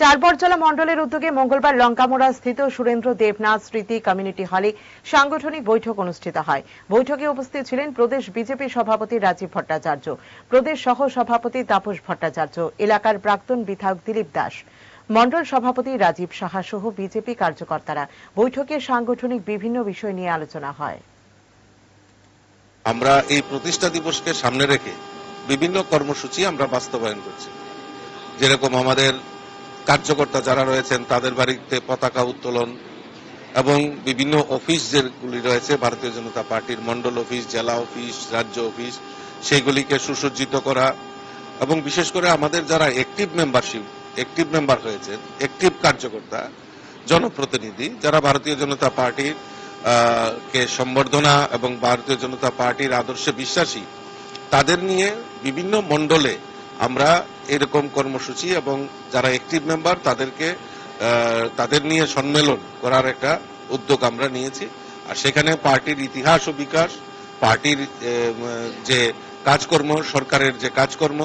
চারবরজলা মণ্ডলের উদ্যোগে মঙ্গলবার লঙ্কামোড়া স্থিত সুরেন্দ্র দেবনাথ স্মৃতি কমিউনিটি হলে সাংগঠনিক বৈঠক অনুষ্ঠিত হয়। বৈঠকে উপস্থিত ছিলেন প্রদেশ বিজেপি সভাপতি রাজীব ভট্টাচার্য, প্রদেশ সহ সভাপতি তাপস ভট্টাচার্য, এলাকার প্রাক্তন বিধায়ক দিলীপ দাস, মণ্ডল সভাপতি রাজীব সাহা সহ বিজেপি কার্যকর্তারা। বৈঠকে সাংগঠনিক বিভিন্ন বিষয় নিয়ে আলোচনা হয়। আমরা এই প্রতিষ্ঠা দিবসকে সামনে রেখে বিভিন্ন কর্মসূচি আমরা বাস্তবায়ন করছি। যেরকম আমাদের কার্যকর্তা যারা রয়েছেন, তাদের বাড়িতে পতাকা উত্তোলন এবং বিভিন্ন অফিস যেগুলি রয়েছে, ভারতীয় জনতা পার্টির মন্ডল অফিস, জেলা অফিস, রাজ্য অফিস সেগুলিকে সুসজ্জিত করা এবং বিশেষ করে আমাদের যারা অ্যাক্টিভ মেম্বারশিপ অ্যাক্টিভ মেম্বার হয়েছেন অ্যাক্টিভ কার্যকর্তা, জনপ্রতিনিধি, যারা ভারতীয় জনতা পার্টির কে সম্বর্ধনা এবং ভারতীয় জনতা পার্টির আদর্শে বিশ্বাসী, তাদের নিয়ে বিভিন্ন মণ্ডলে আমরা এরকম কর্মসূচি এবং যারা অ্যাক্টিভ মেম্বার তাদেরকে তাদের নিয়ে সম্মেলন করার একটা উদ্যোগ আমরা নিয়েছি। আর সেখানে পার্টির ইতিহাস ও বিকাশ, পার্টির যে কাজকর্ম, সরকারের যে কাজকর্ম,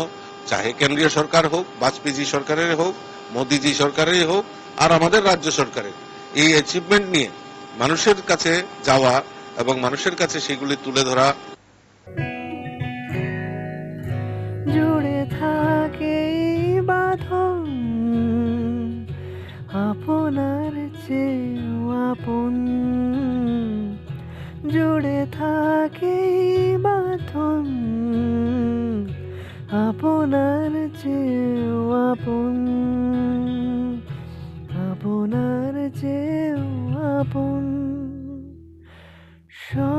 চাহে কেন্দ্রীয় সরকার হোক, বাজপেয়ী সরকারের হোক, মোদিজি সরকারের হোক, আর আমাদের রাজ্য সরকারের। এই অ্যাচিভমেন্ট নিয়ে মানুষের কাছে যাওয়া এবং মানুষের কাছে সেগুলি তুলে ধরা। জুড়ে থাকে আপনার চেয়েও আপন। জুড়ে থাকে বাঁধন আপনার চেয়েও আপন। আপনার চেয়েও আপন। স্বর্ণ